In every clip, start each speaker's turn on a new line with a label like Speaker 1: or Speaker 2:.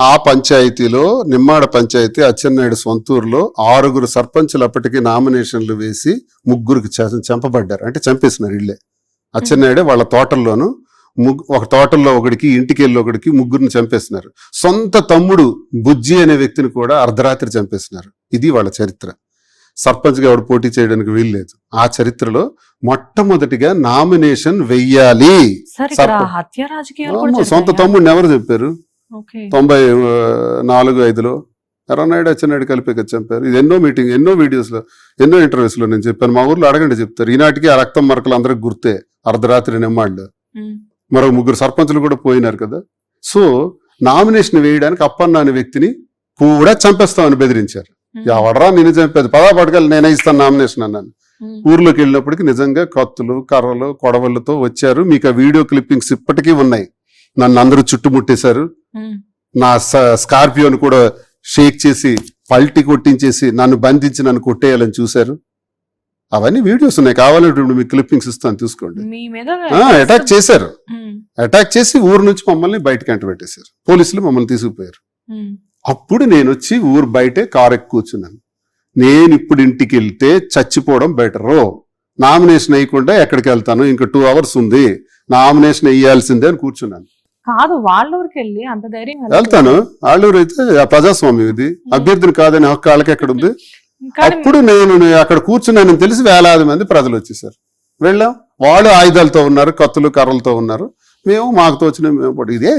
Speaker 1: ఆ పంచాయతీలో నిమ్మాడ పంచాయతీ అచ్చెన్నాయుడు సొంతూరులో ఆరుగురు సర్పంచులు అప్పటికి నామినేషన్లు వేసి ముగ్గురికి చంపబడ్డారు. అంటే చంపేసినారు ఇళ్ళే. అచ్చెన్నాయుడే వాళ్ళ తోటల్లోను ముగ్గు ఒక తోటల్లో ఒకడికి ఇంటికి వెళ్ళి ఒకడికి ముగ్గురిని చంపేసినారు. సొంత తమ్ముడు బుజ్జి అనే వ్యక్తిని కూడా అర్ధరాత్రి చంపేసినారు. ఇది వాళ్ళ చరిత్ర. సర్పంచ్గా ఎవడు పోటీ చేయడానికి వీల్లేదు. ఆ చరిత్రలో మొట్టమొదటిగా నామినేషన్ వెయ్యాలి. సొంత? తమ్ముడిని ఎవరు చెప్పారు? తొంభై నాలుగు ఐదులో ఎర్రనాయుడు అచ్చెన్నాయుడు కలిపి కదా చంపారు. ఇది ఎన్నో మీటింగ్ ఎన్నో వీడియోస్లో ఎన్నో ఇంటర్వ్యూస్లో నేను చెప్పాను. మా ఊర్లో అడగండి చెప్తారు. ఈనాటికి ఆ రక్తం మరకలు అందరికి గుర్తే అర్ధరాత్రి నిమ్మాళ్ళు. మరో ముగ్గురు సర్పంచులు కూడా పోయినారు కదా. సో నామినేషన్ వేయడానికి అప్పన్న అనే వ్యక్తిని కూడా చంపేస్తామని బెదిరించారు. ఎవడరా నేను చంపేది? పదా పడగలు నేనే ఇస్తాను నామినేషన్ అన్నాను. ఊర్లోకి వెళ్ళినప్పటికి నిజంగా కత్తులు కర్రలు కొడవలతో వచ్చారు. మీకు ఆ వీడియో క్లిప్పింగ్స్ ఇప్పటికీ ఉన్నాయి. నన్ను అందరూ చుట్టుముట్టేశారు నా స్కార్పియోను కూడా షేక్ చేసి పల్టీ కొట్టించేసి నన్ను బంధించి నన్ను కొట్టేయాలని చూశారు. అవన్నీ వీడియోస్ ఉన్నాయి. కావాలంటే మీకు క్లిప్పింగ్స్ ఇస్తాను
Speaker 2: మీద
Speaker 1: అటాక్ చేశారు. అటాక్ చేసి ఊరు నుంచి మమ్మల్ని బయటకి అంట పెట్టేశారు పోలీసులు మమ్మల్ని తీసుకుపోయారు. అప్పుడు నేను వచ్చి ఊరు బయటే కారు ఎక్కి కూర్చున్నాను. నేను ఇప్పుడు ఇంటికి వెళ్తే చచ్చిపోవడం బెటరు నామినేషన్ వేయకుండా ఎక్కడికి వెళ్తాను? ఇంకా టూ అవర్స్ ఉంది. నామినేషన్ వేయాల్సిందే అని కూర్చున్నాను.
Speaker 2: కాదు వాళ్ళ ఊరికి వెళ్ళి అంత ధైర్యం?
Speaker 1: వెళ్తాను. ఆళ్ళూరు అయితే ఆ ప్రజాస్వామ్యం ఇది. అభ్యర్థిని కాదని హక్కు వాళ్ళకి ఎక్కడ ఉంది అప్పుడు నేను అక్కడ కూర్చున్నానని తెలిసి వేలాది మంది ప్రజలు వచ్చేసారు. వెళ్ళాం. వాళ్ళు ఆయుధాలతో ఉన్నారు కత్తులు కర్రలతో ఉన్నారు. మేము మాకు తోచిన. ఇదే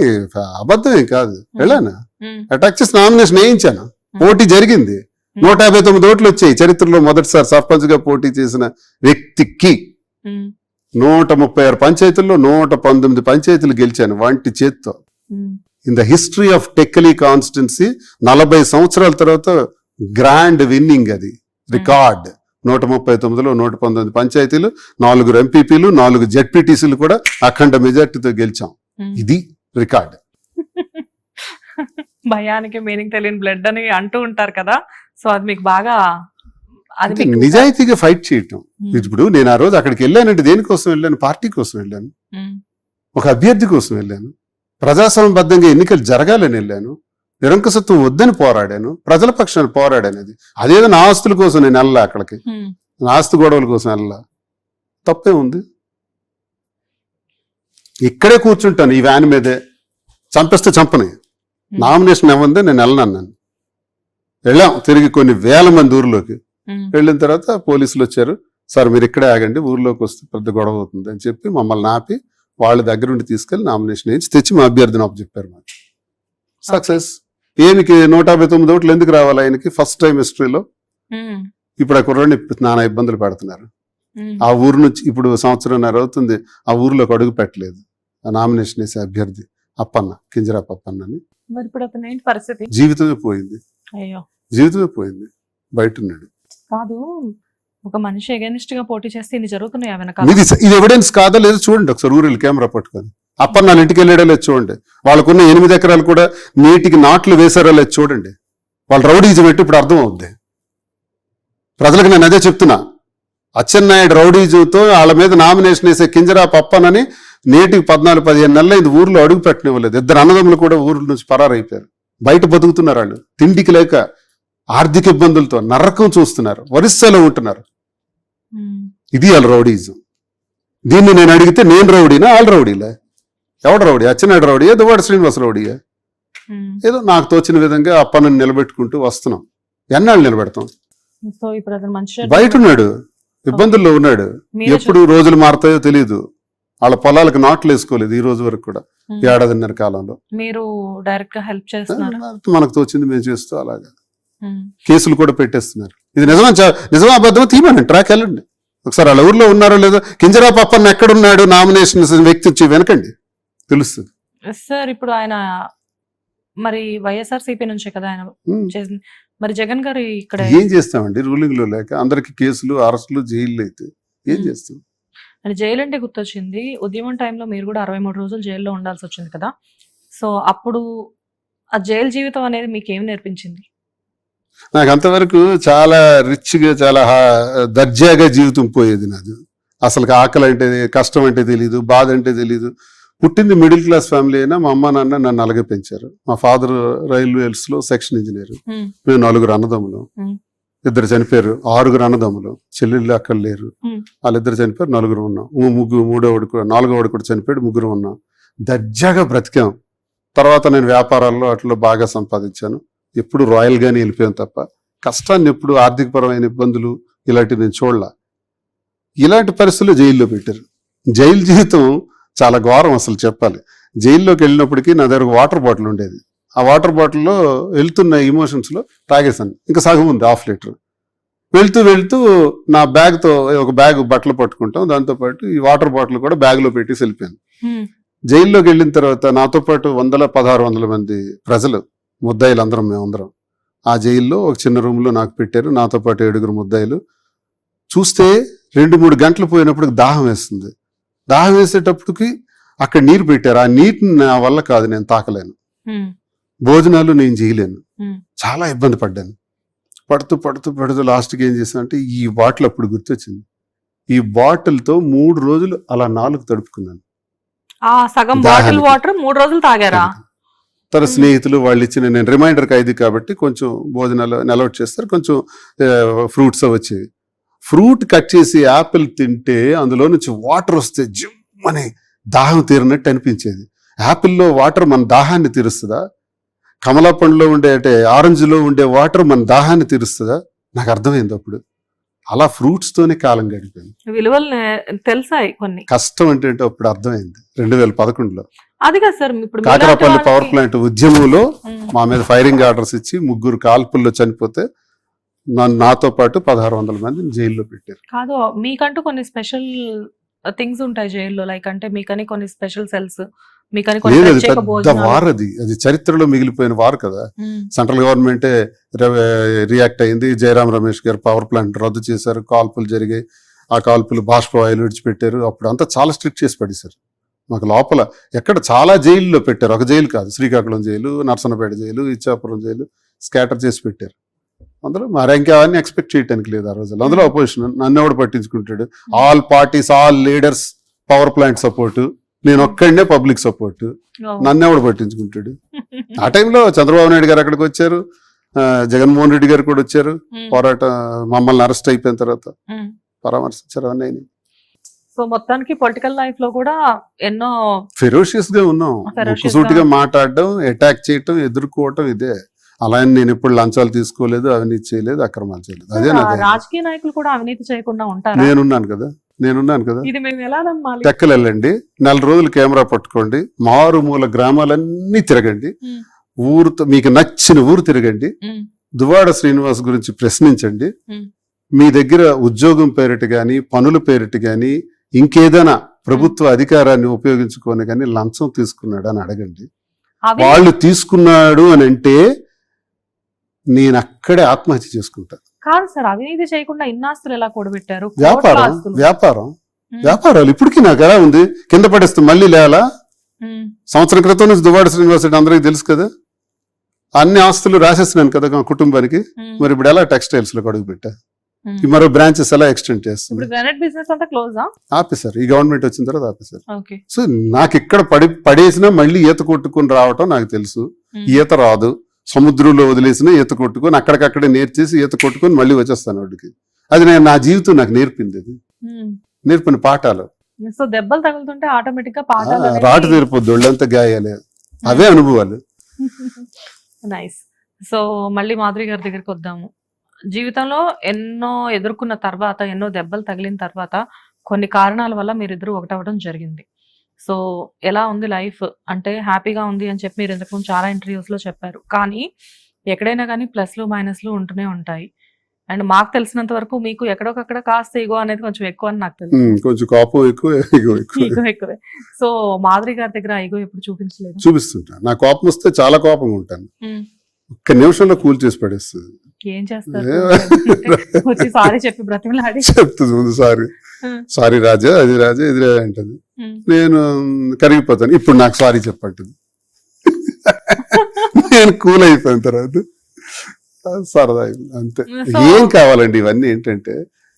Speaker 1: అబద్ధం ఏం కాదు. వెళ్ళాను? అటాక్ చేసి నామినేషన్ వేయించాను. పోటీ జరిగింది. నూట యాభై తొమ్మిది ఓట్లు వచ్చాయి. చరిత్రలో మొదటిసారి సర్పంచ్గా పోటీ చేసిన వ్యక్తికి. నూట ముప్పై ఆరు పంచాయతీల్లో నూట పంతొమ్మిది పంచాయతీలు గెలిచాను వంటి చేత్తో. In the history of Tekkali constituency నలభై సంవత్సరాల తర్వాత గ్రాండ్ విన్నింగ్ అది. రికార్డ్ నూట ముప్పై తొమ్మిదిలో నూట పంతొమ్మిది పంచాయతీలు నాలుగు ఎంపీపీలు నాలుగు జెడ్పీటీసీలు కూడా అఖండ మెజార్టీతో గెలిచాం.
Speaker 2: ఉమ్.
Speaker 1: ఇది రికార్డ్
Speaker 2: భయానికి మీనింగ్ తెలియని బ్లడ్ అని అంటూ ఉంటారు కదా. సో అది మీకు బాగా అది
Speaker 1: నిజాయితీగా ఫైట్ చేయటం. ఇప్పుడు నేను ఆ రోజు అక్కడికి వెళ్ళానంటే దేనికోసం వెళ్ళాను? పార్టీ కోసం వెళ్ళాను. ఒక అభ్యర్థి కోసం వెళ్ళాను. ప్రజాస్వామ్యబద్ధంగా ఎన్నికలు జరగాలని వెళ్ళాను. నిరంకుశత్వం వద్దని పోరాడాను. ప్రజల పక్షాన్ని పోరాడాను అది. అదేదో నా ఆస్తుల కోసం నేను వెళ్ళా అక్కడికి? నా ఆస్తి గొడవల కోసం వెళ్ళా తప్పే ఉంది. ఇక్కడే కూర్చుంటాను ఈ వ్యాన్ మీదే. చంపేస్తే చంపని. నామినేషన్ ఏమంది నేను వెళ్ళనన్నాను వెళ్ళాం. తిరిగి కొన్ని వేల మంది ఊర్లోకి. వెళ్ళిన తర్వాత పోలీసులు వచ్చారు. సార్ మీరు ఇక్కడే ఆగండి ఊర్లోకి వస్తే పెద్ద గొడవ అవుతుంది అని చెప్పి మమ్మల్ని ఆపి వాళ్ళ దగ్గర నుండి తీసుకెళ్ళి నామినేషన్ వేయించి తెచ్చి మా అభ్యర్థిని చెప్పారు మాకు. సక్సెస్. ఏమికి నూట యాభై తొమ్మిది ఓట్లు ఎందుకు రావాలి ఆయనకి? ఫస్ట్ టైం హిస్టరీలో. ఇప్పుడు ఆ కుర్రాడిని నానా ఇబ్బందులు పెడుతున్నారు. ఆ ఊరు నుంచి ఇప్పుడు సంవత్సరంన్నర అవుతుంది. ఆ ఊర్లోకి అడుగు పెట్టలేదు. ఆ నామినేషన్ వేసే అభ్యర్థి అప్పన్న కింజరాప్ అప్పన్న అని జీవితమే పోయింది.
Speaker 2: అయ్యో.
Speaker 1: జీవితమే పోయింది. బయట ఉన్నాడు.
Speaker 2: కాదు. ఒక మనిషి అగేనిస్ట్గా పోటీ చేస్తే ఇన్ని జరుగుతున్నాయి వెనకాల?
Speaker 1: ఇది ఇది ఎవిడెన్స్ కాదో లేదా చూడండి ఒకసారి ఊరిలో కెమెరా పట్టుకొని. అప్పన్న వాళ్ళ ఇంటికి వెళ్ళాడో లేదు చూడండి. వాళ్ళకున్న ఎనిమిది ఎకరాలు కూడా నీటికి నాట్లు వేశారో లేదు చూడండి. వాళ్ళు రౌడీజం పెట్టి ఇప్పుడు అర్థం అవుద్ది ప్రజలకు నేను అదే చెప్తున్నా. అచ్చెన్నాయుడు రౌడీజంతో వాళ్ళ మీద నామినేషన్ వేసే కింజరా పప్పనని నేటికి పద్నాలుగు పదిహేను నెలలు ఇది ఊర్లో అడుగు పెట్టనివ్వలేదు. ఇద్దరు అన్నదమ్ములు కూడా ఊర్ల నుంచి పరారైపోయారు. బయట బతుకుతున్నారు వాళ్ళు. తిండికి లేక ఆర్థిక ఇబ్బందులతో నరకం చూస్తున్నారు ఒరిస్సాలో ఉంటున్నారు. ఇది వాళ్ళ రౌడీజం. దీన్ని నేను అడిగితే నేను రౌడీనా వాళ్ళు రౌడీలే? ఎవడు రౌడీ? అచ్చెన్నాయుడు రౌడీయా దువ్వాడు శ్రీనివాస రౌడీయా?
Speaker 2: ఉమ్.
Speaker 1: ఏదో నాకు తోచిన విధంగా అప్పని నిలబెట్టుకుంటూ వస్తున్నాం. ఎన్నాళ్ళు నిలబెడతాం? బయట ఉన్నాడు ఇబ్బందుల్లో ఉన్నాడు. ఎప్పుడు రోజులు మారుతాయో తెలియదు వాళ్ళ పొలాలకు నాట్లు వేసుకోలేదు ఈ రోజు వరకు కూడా
Speaker 2: ఉమ్.
Speaker 1: ఏడాదిన్నర కాలంలో.
Speaker 2: మీరు డైరెక్ట్గా హెల్ప్ చేస్తున్నారా?
Speaker 1: మనకు తోచింది మేము చేస్తూ అలాగా. కేసులు కూడా పెట్టేస్తున్నారు. ఇది నిజమా? నిజమా అబద్ధమా? తీయమని ట్రాక్ వెళ్ళండి. ఒకసారి వాళ్ళ ఊర్లో ఉన్నారో లేదో? కింజరా పప్పన్న ఎక్కడున్నాడు? నామినేషన్ వ్యక్తి వచ్చి వెనకండి. తెలుస్తుంది.
Speaker 2: సార్ ఇప్పుడు ఆయన మరి వైఎస్ఆర్ సిపి నుంచే కదా ఆయన
Speaker 1: ఉమ్.
Speaker 2: చేసింది మరి జగన్ గారు ఇక్కడ
Speaker 1: ఏం చేస్తామండి? రూలింగ్లో లేక అందరికి కేసులు అరెస్టులు జైళ్ళు అయితే ఏం
Speaker 2: ఉమ్.
Speaker 1: చేస్తాం?
Speaker 2: ఆయన జైలు అంటే గుర్తొచ్చింది. ఉద్యమం టైంలో మీరు కూడా అరవై మూడు రోజులు జైల్లో ఉండాల్సి వచ్చింది కదా. సో అప్పుడు ఆ జైలు జీవితం అనేది మీకు ఏం నేర్పించింది?
Speaker 1: నాకు అంతవరకు చాలా రిచ్గా చాలా దర్జాగా జీవితం పోయేది నాది. అసలు ఆకలి అంటే కష్టం అంటే తెలీదు బాధ అంటే తెలీదు. పుట్టింది మిడిల్ క్లాస్ ఫ్యామిలీ అయినా మా అమ్మ నాన్న నన్ను అలాగే పెంచారు. మా ఫాదర్ రైల్వేస్లో సెక్షన్ ఇంజనీర్. మేము నలుగురు అన్నదమ్ములు. ఇద్దరు చనిపోయారు. ఆరుగురు అన్నదమ్ములు. చెల్లెళ్ళు అక్కడ లేరు. వాళ్ళిద్దరు చనిపోయారు నలుగురు ఉన్నాం. ముగ్గురు మూడో కూడా నాలుగో కూడా చనిపోయాడు ముగ్గురు ఉన్నాం. దర్జాగా బ్రతికాం. తర్వాత నేను వ్యాపారాల్లో అట్లా బాగా సంపాదించాను. ఎప్పుడు రాయల్ గానే వెళ్ళిపోయాను తప్ప కష్టాన్ని ఎప్పుడు ఆర్థికపరమైన ఇబ్బందులు ఇలాంటివి నేను చూడలా. ఇలాంటి పరిస్థితుల్లో జైల్లో పెట్టారు. జైలు జీవితం చాలా ఘోరం అసలు చెప్పాలి. జైల్లోకి వెళ్ళినప్పటికీ నా దగ్గర వాటర్ బాటిల్ ఉండేది. ఆ వాటర్ బాటిల్లో వెళ్తున్న ఎమోషన్స్లో తాగేశాను. ఇంకా సగం ఉంది హాఫ్ లీటర్. వెళ్తూ వెళ్తూ నా బ్యాగ్తో ఒక బ్యాగ్ బట్టలు పట్టుకుంటాం. దాంతో పాటు ఈ వాటర్ బాటిల్ కూడా బ్యాగ్లో పెట్టి వెళ్ళిపోయాను జైల్లోకి వెళ్ళిన తర్వాత నాతో పాటు వందల పదహారు వందల మంది ప్రజలు ముద్దాయిలు అందరం మేమందరం. ఆ జైల్లో ఒక చిన్న రూమ్లో నాకు పెట్టారు. నాతో పాటు ఏడుగురు ముద్దాయిలు. చూస్తే రెండు మూడు గంటలు పోయినప్పుడు దాహం వేస్తుంది. దాహం వేసేటప్పటికి అక్కడ నీరు పెట్టారు. ఆ నీటిని నా వల్ల కాదు నేను తాకలేను. భోజనాలు నేను చేయలేను. చాలా ఇబ్బంది పడ్డాను. పడుతూ పడుతూ పడుతూ లాస్ట్కి ఏం చేశాను అంటే ఈ బాటిల్ అప్పుడు గుర్తొచ్చింది. ఈ బాటిల్తో మూడు రోజులు అలా నాలుగు తడుపుకున్నాను.
Speaker 2: సగం బాటిల్. వాటర్ మూడు రోజులు తాగారా?
Speaker 1: తన. స్నేహితులు వాళ్ళు ఇచ్చిన నేను రిమైండర్ ఖైదీ కాబట్టి కొంచెం భోజనాలు అలౌట్ చేస్తారు. కొంచెం ఫ్రూట్స్ వచ్చేవి. ఫ్రూట్ కట్ చేసి యాపిల్ తింటే అందులో నుంచి వాటర్ వస్తే జిమ్ అని దాహం తీరినట్టు అనిపించేది. యాపిల్లో వాటర్ మన దాహాన్ని తీరుస్తుందా? కమలా పండులో ఉండే అంటే ఆరెంజ్లో ఉండే వాటర్ మన దాహాన్ని తీరుస్తుందా? నాకు అర్థమైంది అప్పుడు. అలా ఫ్రూట్స్ తోనే కాలం గడిపోయింది
Speaker 2: విలువలు తెలిసాయి కొన్ని.
Speaker 1: కష్టం అంటే అప్పుడు అర్థమైంది. రెండు వేల పదకొండులో.
Speaker 2: అది కాదు సార్ ఇప్పుడు
Speaker 1: కాకరాపల్లి పవర్ ప్లాంట్ ఉద్యమంలో మా మీద ఫైరింగ్ ఆర్డర్స్ ఇచ్చి ముగ్గురు కాల్పుల్లో చనిపోతే నాతో పాటు పదహారు వందల మందిని జైల్లో పెట్టారు.
Speaker 2: కాదు మీకంటూ కొన్ని స్పెషల్ థింగ్స్ ఉంటాయి జైల్లో. లైక్ అంటే మీకని కొన్ని స్పెషల్ సెల్స్
Speaker 1: పెద్ద వార్ అది. అది చరిత్రలో మిగిలిపోయిన వార్ కదా. సెంట్రల్ గవర్నమెంటే రియాక్ట్ అయింది. జయరాం రమేష్ గారు పవర్ ప్లాంట్ రద్దు చేశారు. కాల్పులు జరిగాయి. ఆ కాల్పులు బాష్పవాయులు విడిచిపెట్టారు. అప్పుడు అంతా చాలా స్ట్రిక్ట్ చేసి పడేశారు. మాకు లోపల ఎక్కడ చాలా జైల్లో పెట్టారు. ఒక జైలు కాదు. Srikakulam jail Narasannapeta jail Ichchapuram jail scatter చేసి పెట్టారు. అందులో మరి ఇంకా అవన్నీ ఎక్స్పెక్ట్ చేయడానికి లేదు ఆ రోజుల్లో. అందులో అపోజిషన్ నన్ను ఎవడు పట్టించుకుంటాడు? All parties all leaders power plant support నేను ఒక్కడనే పబ్లిక్ సపోర్ట్. నన్ను ఎవడు పట్టించుకుంటాడు? ఆ టైంలో చంద్రబాబు నాయుడు గారు అక్కడికి వచ్చారు. జగన్మోహన్ రెడ్డి గారు కూడా వచ్చారు.
Speaker 2: ఉమ్,
Speaker 1: పోరాట మమ్మల్ని అరెస్ట్ అయిపోయిన తర్వాత
Speaker 2: ఉమ్.
Speaker 1: పరామర్శించారు అవన్నీ.
Speaker 2: సో మొత్తానికి పొలిటికల్ లైఫ్లో కూడా ఎన్నో
Speaker 1: ఫెరోషియస్గా ఉన్నాం.
Speaker 2: Ferocious
Speaker 1: ముక్కుసూటిగా
Speaker 2: గా.
Speaker 1: మాట్లాడడం అటాక్ చేయటం ఎదుర్కోవటం ఇదే. అలా నేను ఎప్పుడు లంచాలు తీసుకోలేదు అవినీతి చేయలేదు అక్రమాలు చేయలేదు. అదే.
Speaker 2: రాజకీయ నాయకులు కూడా అవినీతి చేయకుండా ఉంటారా?
Speaker 1: నేనున్నాను కదా. నేనున్నాను కదా.
Speaker 2: ఇది మేము ఎలా నమ్మాలి?
Speaker 1: నెల రోజులు కెమెరా పట్టుకోండి మారుమూల గ్రామాలన్నీ తిరగండి ఊరుతో మీకు నచ్చిన ఊరు తిరగండి దువాడ శ్రీనివాస్ గురించి ప్రశ్నించండి. మీ దగ్గర ఉద్యోగం పేరిట గాని పనుల పేరిట గాని ఇంకేదైనా ప్రభుత్వ అధికారాన్ని ఉపయోగించుకొని కానీ లంచం తీసుకున్నాడు అని అడగండి. వాళ్ళు తీసుకున్నాడు అని అంటే నేను అక్కడే ఆత్మహత్య చేసుకుంటా.
Speaker 2: కాదు సార్ అవినీతి చేయకుండా ఇన్నాస్తులు ఎలా కూడబెట్టారు?
Speaker 1: వ్యాపారం. వ్యాపారం వ్యాపారాలు ఇప్పటికీ నాకు ఎలా ఉంది? కింద పడేస్తే మళ్ళీ లేలా సంవత్సరం క్రితం నుంచి దువాడ శ్రీనివాస్ రెడ్డి అందరికీ తెలుసు కదా? అన్ని ఆస్తులు రాసేస్తున్నాను కదా మా కుటుంబానికి. మరి ఇప్పుడు ఎలా టెక్స్టైల్స్లో అడుగు పెట్టా మరో బ్రాంచెస్ ఎలా ఎక్స్టెండ్ చేస్తుంది.
Speaker 2: ఇప్పుడు గ్రానైట్ బిజినెస్ అంతా క్లోజా
Speaker 1: ఆపేశారు. ఈ గవర్నమెంట్ వచ్చిన తర్వాత ఆపేశారు.
Speaker 2: ఓకే.
Speaker 1: సో నాకు ఇక్కడ పడి పడేసినా మళ్ళీ ఈత కొట్టుకుని రావటం నాకు తెలుసు. ఈత రాదు. సముద్రంలో వదిలేసిన ఈత కొట్టుకొని అక్కడికక్కడే నేర్చేసి ఈత కొట్టుకొని మళ్ళీ వచ్చేస్తాను వాడికి. అది నేను నా జీవితం నాకు నేర్పింది. అది. నేర్పిన పాఠాలు.
Speaker 2: సో దెబ్బలు తగులుతుంటే
Speaker 1: ఆటోమేటిక్గా
Speaker 2: పాఠాలు
Speaker 1: రాటు తీరిపోద్ది ఒళ్ళంతా గాయాలే. అవే అనుభవాలు.
Speaker 2: నైస్ సో మళ్ళీ మాధురి గారి దగ్గరికి వద్దాము. జీవితంలో ఎన్నో ఎదుర్కొన్న తర్వాత ఎన్నో దెబ్బలు తగిలిన తర్వాత కొన్ని కారణాల వల్ల మీరిద్దరూ ఒకటవడం జరిగింది. సో ఎలా ఉంది లైఫ్? అంటే హ్యాపీగా ఉంది అని చెప్పి మీరు ఇంతకు చాలా ఇంటర్వ్యూస్లో చెప్పారు. కానీ ఎక్కడైనా కానీ ప్లస్లు మైనస్లు ఉంటూనే ఉంటాయి. అండ్ మాకు తెలిసినంత వరకు మీకు ఎక్కడొకక్కడ కాస్త ఇగో అనేది కొంచెం ఎక్కువ అని నాకు తెలుసు.
Speaker 1: కొంచెం కోపం ఎక్కువ ఇగో ఎక్కువ.
Speaker 2: సో మాధురి గారి దగ్గర ఈగో ఎప్పుడు చూపించలేదు?
Speaker 1: చూపిస్తుంటా. నా కోపం వస్తే చాలా కోపంగా ఉంటాను. ఒక్క నిమిషంలో కూల్ చేసి పడేస్తుంది.
Speaker 2: ఏం చేస్తారు? వచ్చి సారీ చెప్పి బ్రతిమలాడి.
Speaker 1: చెప్తుంది ముందు సారీ. సారీ రాజా అది రాజా ఇది రాజా అంటది. నేను కరిగిపోతాను. ఇప్పుడు నాకు సారీ చెప్పంటుంది. నేను కూల్ అయిపోయిన తర్వాత సరదా. అంతే. ఏం కావాలండి ఇవన్నీ ఏంటంటే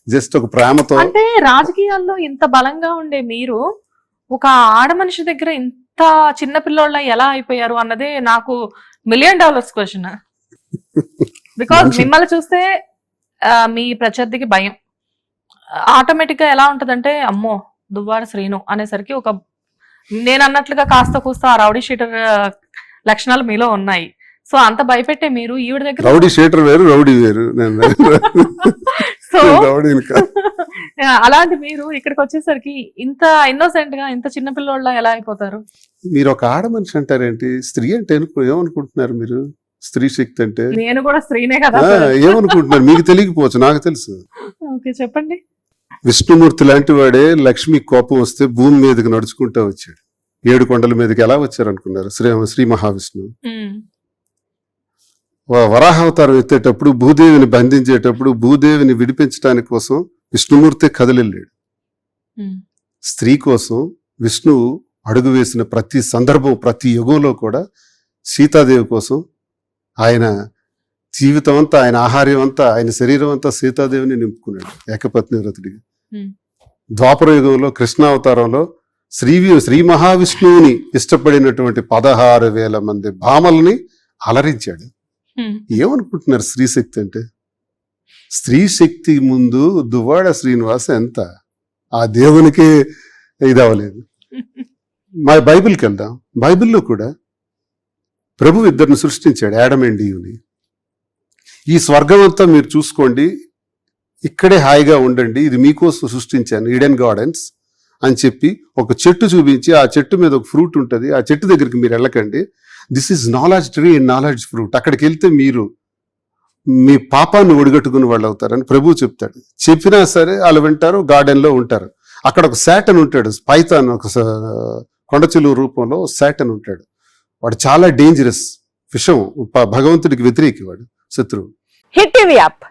Speaker 1: జస్ట్ ఒక ప్రేమతో
Speaker 2: అంటే రాజకీయాల్లో ఇంత బలంగా ఉండే మీరు ఒక ఆడ మనిషి దగ్గర ఇంత చిన్న పిల్లోళ్ళ ఎలా అయిపోయారు అన్నదే నాకు మిలియన్ డాలర్స్ క్వశ్చన్ బికాస్ మిమ్మల్ని చూస్తే మీ ప్రత్యర్థికి భయం. ఆటోమేటిక్గా ఎలా ఉంటదంటే అమ్మో దువ్వాడ శ్రీను అనేసరికి ఒక నేను అన్నట్లుగా కాస్త కూస్త ఆ రౌడీ షీటర్ లక్షణాలు మీలో ఉన్నాయి. సో అంత భయపెట్టే మీరు ఈవిడ దగ్గర
Speaker 1: రౌడీ షీటర్ వేరు రౌడీ వేరు.
Speaker 2: సో. అలాంటి మీరు ఇక్కడికి వచ్చేసరికి ఇంత ఇన్నోసెంట్గా ఇంత చిన్న పిల్లోళ్ళ ఎలా అయిపోతారు?
Speaker 1: మీరు ఒక ఆడ మనిషి అంటారేంటి? స్త్రీ అంటే ఏమనుకుంటున్నారు మీరు? స్త్రీ శక్తి అంటే?
Speaker 2: నేను కూడా స్త్రీనే కదా
Speaker 1: ఏమనుకుంటున్నారు? మీకు తెలియకపోవచ్చు నాకు తెలుసు.
Speaker 2: ఓకే చెప్పండి.
Speaker 1: విష్ణుమూర్తి లాంటి వాడే లక్ష్మి కోపం వస్తే భూమి మీదకి నడుచుకుంటూ వచ్చాడు. ఏడు కొండల మీదకి ఎలా వచ్చారు అనుకున్నారు శ్రీ శ్రీ మహావిష్ణువు వరాహావతారం ఎత్తేటప్పుడు భూదేవిని బంధించేటప్పుడు భూదేవిని విడిపించడానికి కోసం విష్ణుమూర్తి కదలెళ్ళాడు
Speaker 2: ఉమ్,
Speaker 1: స్త్రీ కోసం విష్ణువు అడుగు వేసిన ప్రతి సందర్భం ప్రతి యుగంలో కూడా సీతాదేవి కోసం ఆయన జీవితం అంతా ఆయన ఆహార్యం అంతా ఆయన శరీరం అంతా సీతాదేవిని నింపుకున్నాడు ఏకపత్ని వ్రతుడిగా. ద్వాపర యుగంలో కృష్ణావతారంలో శ్రీ శ్రీ మహావిష్ణువుని ఇష్టపడినటువంటి పదహారు వేల మంది భామల్ని అలరించాడు. ఏమనుకుంటున్నారు స్త్రీ శక్తి అంటే? స్త్రీ శక్తి ముందు దువ్వాడ శ్రీనివాస ఎంత? ఆ దేవునికి ఇది అవ్వలేదు మా బైబిల్కి వెళ్దాం. బైబిల్లో కూడా ప్రభు ఇద్దరిని సృష్టించాడు యాడమ్ అండ్ ఈవ్ని. ఈ స్వర్గం అంతా మీరు చూసుకోండి ఇక్కడే హాయిగా ఉండండి ఇది మీకోసం సృష్టించాను ఈడెన్ గార్డెన్స్ అని చెప్పి ఒక చెట్టు చూపించి ఆ చెట్టు మీద ఒక ఫ్రూట్ ఉంటుంది ఆ చెట్టు దగ్గరికి మీరు వెళ్ళకండి. This is knowledge tree and knowledge fruit అక్కడికి వెళ్తే మీరు మీ పాపాన్ని ఒడిగట్టుకుని వాళ్ళు అవుతారని ప్రభువు చెప్తాడు. చెప్పినా సరే వాళ్ళు వింటారు గార్డెన్లో ఉంటారు. అక్కడ ఒక శాటన్ ఉంటాడు పైతాన్ ఒక స- కొండచిలువ రూపంలో శాటన్ ఉంటాడు. వాడు చాలా డేంజరస్ విషం భగవంతుడికి వ్యతిరేకి వాడు శత్రువు.
Speaker 3: Hit TV app.